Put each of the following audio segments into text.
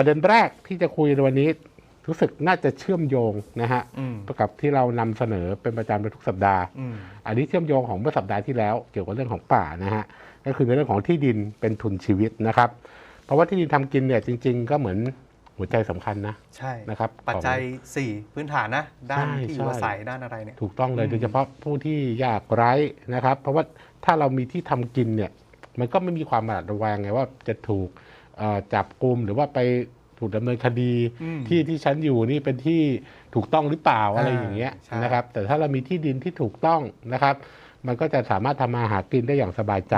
ประเด็นแรกที่จะคุยในวันนี้รู้สึกน่าจะเชื่อมโยงนะฮะอืมกับที่เรานำเสนอเป็นประจำในทุกสัปดาห์อืมอันนี้เชื่อมโยงของเมื่อสัปดาห์ที่แล้ว เกี่ยวกับเรื่องของป่านะฮะก็คือในเรื่องของที่ดินเป็นทุนชีวิตนะครับ เพราะว่าที่ดินทำกินเนี่ยจริง ๆ ก็เหมือนหัวใจสำคัญนะใช่นะครับปัจจัยของ4พื้นฐานนะด้านใช่ที่อยู่อาใช่ศัยด้านอะไรเนี่ยถูกต้องเลยอืมโดยเฉพาะผู้ที่ยากไร้นะครับ เพราะว่าถ้าเรามีที่ทำกินเนี่ยมันก็ไม่มีความหวาดระแวงไงว่าจะถูกเอ่อ จับกลุ่มหรือว่าไปถูกดำเนินคดีอืมที่ที่ฉันอยู่นี่เป็นที่ถูกต้องหรือเปล่าอะไรอ่าอย่างเงี้ยใช่นะครับ แต่ถ้าเรามีที่ดินที่ถูกต้องนะครับ มันก็จะสามารถทำมาหากินได้อย่างสบายใจ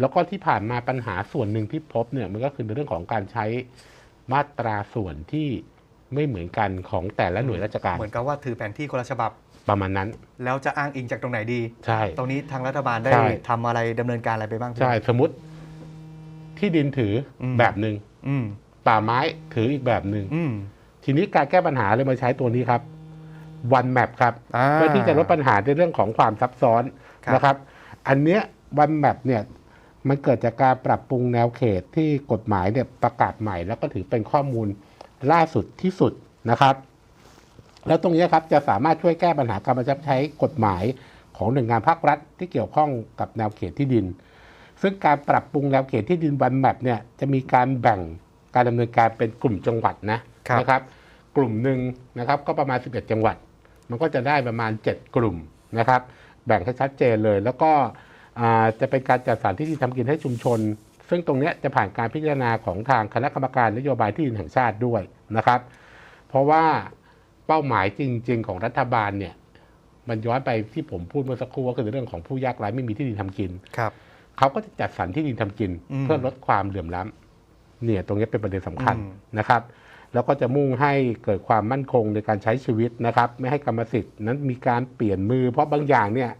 แล้วก็ที่ผ่านมาปัญหาส่วนหนึ่งที่พบเนี่ยมันก็คือในเรื่องของการใช้มาตราส่วนที่ไม่เหมือนกันของแต่ละหน่วยราชการ เหมือนกับว่าถือแผนที่คนละฉบับประมาณนั้น แล้วจะอ้างอิงจากตรงไหนดี ใช่ ตรงนี้ทางรัฐบาลได้ใช่ทำอะไรดำเนินการอะไรไปบ้างพี่ใช่ สมมติ ที่ดินถืออมแบบหนึ่งอืมป่าไม้ถืออีกแบบหนึ่งอืมทีนี้การแก้ปัญหาเลยมาใช้ตัวนี้ครับ one map ครับอ่าเพื่อที่จะลดปัญหาในเรื่องของความซับซ้อนครับนะครับ อันเนี้ย one map เนี่ยมันเกิดจากการปรับปรุงแนวเขตที่กฎหมายเนี่ยประกาศใหม่ แล้วก็ถือเป็นข้อมูลล่าสุดที่สุดนะครับ แล้วตรงเนี้ยครับจะสามารถช่วยแก้ปัญหาการบังคับใช้กฎหมายของหน่วยงานภาครัฐที่เกี่ยวข้องกับแนวเขตที่ดิน ซึ่งการปรับปรุงแนวเขตที่ดินวันแมปเนี่ยจะมีการแบ่งการดำเนินการเป็นกลุ่มจังหวัดนะครับนะครับ กลุ่มหนึ่งนะครับก็ประมาณ 11 จังหวัด มันก็จะได้ประมาณ 7 กลุ่มนะครับ แบ่งให้ชัดเจนเลย แล้วก็อ่าจะเป็นการจัดสรรที่ดินทำกินให้ชุมชน ซึ่งตรงเนี้ยจะผ่านการพิจารณาของทางคณะกรรมการนโยบายที่ดินแห่งชาติด้วยนะครับ เพราะว่าเป้าหมายจริง ๆ ของรัฐบาลเนี่ยมันย้อนไปที่ผมพูดเมื่อสักครู่ก็คือเรื่องของผู้ยากไร้ไม่มีที่ดินทำกินครับ เขาก็จะจัดสรรที่ดินทำกินอืมเพื่อลดความเหลื่อมล้ำเนี่ยตรงนี้เป็นประเด็นสำคัญอืมนะครับ แล้วก็จะมุ่งให้เกิดความมั่นคงในการใช้ชีวิตนะครับ ไม่ให้กรรมสิทธิ์นั้นมีการเปลี่ยนมือ เพราะบางอย่างเนี่ย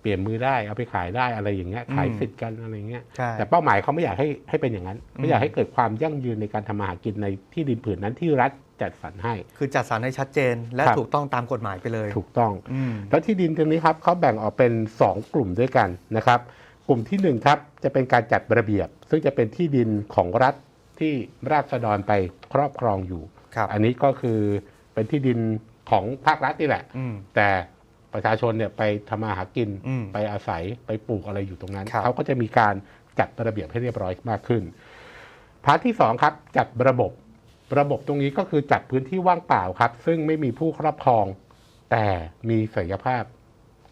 เปลี่ยนมือได้เอาไปขายได้อะไรอย่างเงี้ยขายสิทธิ์กันอะไรเงี้ยใช่แต่เป้าหมายเขาไม่อยากให้ให้เป็นอย่างนั้นเขาอยากให้เกิดความยั่งยืนในการทำมาหากินในที่ดินผืนนั้นที่รัฐจัดสรรให้ คือจัดสรรให้ชัดเจน และครับถูกต้องตามกฎหมายไปเลย ถูกต้องอืมแล้วที่ดินตรงนี้ครับเขาแบ่งออกเป็น 2 กลุ่มด้วยกันนะครับ กลุ่มที่1ครับจะเป็นการจัดระเบียบ ซึ่งจะเป็นที่ดินของรัฐที่ราษฎรไปครอบครองอยู่ครับอันนี้ก็คือเป็นที่ดินของภาครัฐนี่แหละอืมแต่ประชาชนเนี่ยไปทำมาหากินอืมไปอาศัยไปปลูกอะไรอยู่ตรงนั้นครับเขาก็จะมีการจัดระเบียบให้เรียบร้อยมากขึ้น พาร์ทที่สองครับจัดระบบระบบตรงนี้ก็คือจัดพื้นที่ว่างเปล่าครับ ซึ่งไม่มีผู้ครอบครอง แต่มีศักยภาพ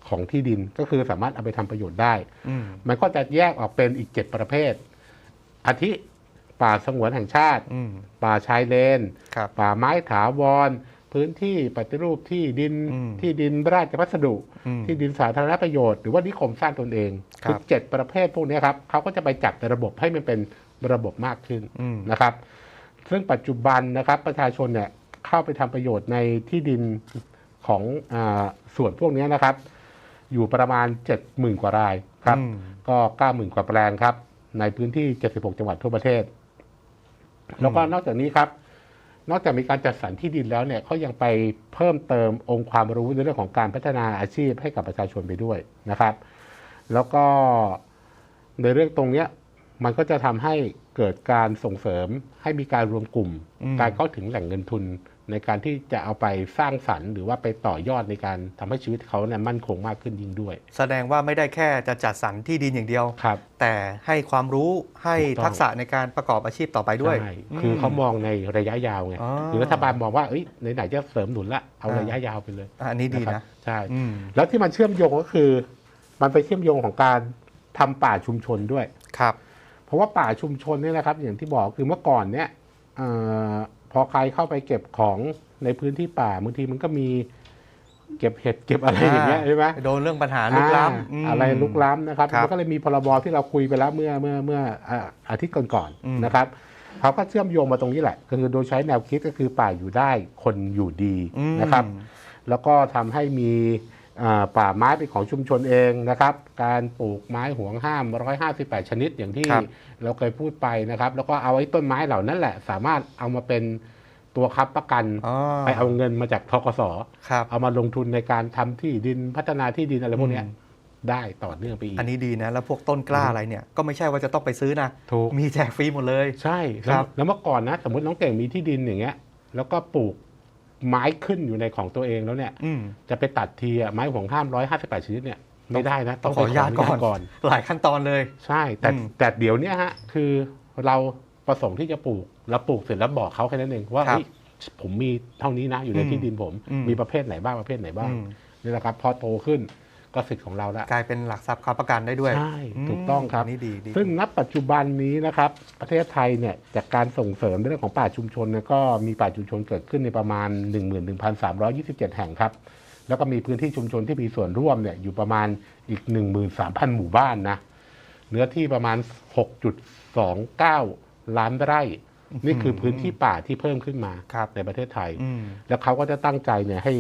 ของที่ดินก็คือสามารถเอาไปทำประโยชน์ได้อืมมันก็จะแยกออกเป็นอีก7ประเภท อาทิป่าสงวนแห่งชาติอืมป่าชายเลนครับป่าไม้ถาวร พื้นที่ปฏิรูปที่ดินอืมที่ดินราชพัสดุอืมที่ดินสาธารณประโยชน์หรือว่านิคมสร้างตนเองครับอเจ็ดประเภทพวกนี้ครับเขาก็จะไปจัดระบบให้มันเป็นระบบมากขึ้นอืมนะครับ ซึ่งปัจจุบันนะครับประชาชนเนี่ยเข้าไปทำประโยชน์ในที่ดินของอาส่วนพวกนี้นะครับ อยู่ประมาณ 70,000 กว่ารายครับอืมก็ 90,000 กว่าแปลงครับ ในพื้นที่ 76 จังหวัดทั่วประเทศ แล้วก็นอกจากนี้ครับ นอกจากมีการจัดสรรที่ดินแล้วเนี่ยเขายังไปเพิ่มเติมองค์ความรู้ในเรื่องของการพัฒนาอาชีพให้กับประชาชนไปด้วยนะครับ แล้วก็ในเรื่องตรงเนี้ยมันก็จะทำให้เกิดการส่งเสริมให้มีการรวมกลุ่มอืมการเข้าถึงแหล่งเงินทุน ในการที่จะเอาไปสร้างสรรค์หรือว่าไปต่อยอดในการทำให้ชีวิตเขาเนี่ยมั่นคงมากขึ้นยิ่งด้วย แสดงว่าไม่ได้แค่จะจัดสรรที่ดินอย่างเดียวครับแต่ให้ความรู้ให้ถูกต้องทักษะในการประกอบอาชีพต่อไปด้วยใช่คือเขามองในระยะยาวไงอ๋อคือรัฐบาลมองว่าเอ้ยไหนๆจะเสริมหนุนละเอาอ่าระยะยาวไปเลยอะอันนี้ดีครันะบใช่อืมแล้วที่มันเชื่อมโยงก็คือ มันไปเชื่อมโยงของการทำป่าชุมชนด้วยครับ เพราะว่าป่าชุมชนเนี่ยนะครับ อย่างที่บอกคือเมื่อก่อนเนี่ยเออ พอใครเข้าไปเก็บของในพื้นที่ป่าบางทีมันก็มีเก็บเห็ดเก็บอะไรอย่างเงี้ยใช่ไหมโดนเรื่องปัญหาลุกล้ำอ่ามอะไรลุกล้ำนะครับครับมันก็เลยมีพรบที่เราคุยไปแล้วเมื่อเมื่อเมื่ออ่าอาทิตย์ก่อนอืมๆนะครับเขาก็เชื่อมโยงมาตรงนี้แหละก็คือโดยใช้แนวคิดก็คือป่าอยู่ได้คนอยู่ดีอืมนะครับ แล้วก็ทำให้มีอ่า ป่าไม้เป็นของชุมชนเองนะครับ การปลูกไม้ห่วงห้าม 158 ชนิดอย่างที่ครับเราเคยพูดไปนะครับ แล้วก็เอาไอ้ต้นไม้เหล่านั้นแหละ สามารถเอามาเป็นตัวค้ำประกันอ๋อไปเอาเงินมาจากทกสครับเอามาลงทุนในการทำที่ดินพัฒนาที่ดินอะไรพวกเนี้ยอืมได้ต่อเนื่องไปอีก อันนี้ดีนะ แล้วพวกต้นกล้าอะไรเนี่ย ก็ไม่ใช่ว่าจะต้องไปซื้อนะถูกมีแจกฟรีหมดเลย ใช่คแล้วรับ แล้วเมื่อก่อนนะ สมมติน้องเก่งมีที่ดินอย่างเงี้ย แล้วก็ปลูก ไม้ขึ้นอยู่ในของตัวเองแล้วเนี่ยอืมจะไปตัดทีอะไม้ห่วงห้ามร้อยห้าสิบแปดชนิดเนี่ยไม่ได้นะ ต้องขออนุญาตไปก่อนก่อน หลายขั้นตอนเลย ใช่ แต่อืมแต่เดี๋ยวเนี้ยฮะคือเราประสงค์ที่จะปลูกเราปลูกเสร็จแล้วบอกเขาแค่นั้นเองว่าครับเฮ้ยผมมีเท่านี้นะอยู่ในอืมที่ดินผมอืมมีประเภทไหนบ้างประเภทไหนบ้างอืมนี่แหละครับ พอโตขึ้น ก็สิทธิ์ของเราละกลายเป็นหลักทรัพย์ค้ำประกันได้ด้วยใช่ถูกต้องครับนนี่ดีดีซึ่งณปัจจุบันนี้นะครับ ประเทศไทยเนี่ยจากการส่งเสริมเรื่องของป่าชุมชนเนี่ยก็มีป่าชุมชนเกิดขึ้นในประมาณ 11,327 แห่งครับ แล้วก็มีพื้นที่ชุมชนที่มีส่วนร่วมเนี่ยอยู่ประมาณอีก 13,000 หมู่บ้านนะเนื้อที่ประมาณ 6.29 ล้านไร่นี่คือพื้นที่ป่าที่เพิ่มขึ้นมาครับในประเทศไทยอืมแล้วเขาก็จะตั้งใจเนี่ยให้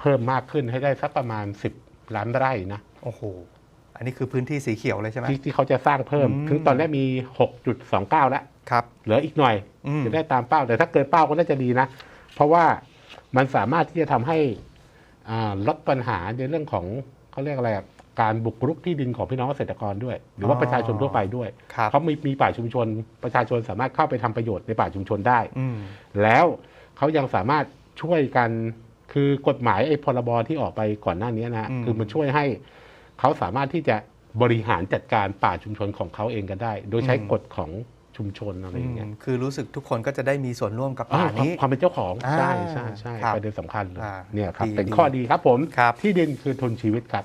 เพิ่มมากขึ้นให้ได้สักประมาณ 10 ล้านไร่นะโอ้โหอันนี้คือพื้นที่สีเขียวเลยใช่ไหมที่ที่เขาจะสร้างเพิ่มอืมถึงตอนนี้มี 6.29 แล้วครับเหลืออีกหน่อยอืมจะได้ตามเป้าแต่ถ้าเกินเป้าก็น่าจะดีนะ เพราะว่ามันสามารถที่จะทำให้อ่าลดปัญหาในเรื่องของเขาเรียกอะไรอะการบุกรุกที่ดินของพี่น้องเกษตรกรด้วย หรือว่าประชาชนทั่วไปด้วยครับเขามีมีป่าชุมชน ประชาชนสามารถเข้าไปทำประโยชน์ในป่าชุมชนได้อืมแล้วเขายังสามารถช่วยกัน คือกฎหมายไอ้พรบที่ออกไปก่อนหน้านี้นะฮะอืม คือมันช่วยให้เขาสามารถที่จะบริหารจัดการป่าชุมชนของเขาเองกันได้ โดยใช้กฎของชุมชนอะไรอย่างเงี้ยอืมคือรู้สึกทุกคนก็จะได้มีส่วนร่วมกับอ่าป่าความนี้ ความเป็นเจ้าของอ่าใช่ใช่ใช่ครับประเด็นสำคัญเลยอ่าเนี่ยครับดีเป็นดีข้อดีครับผม ครับ ที่ดินคือทุนชีวิตครับ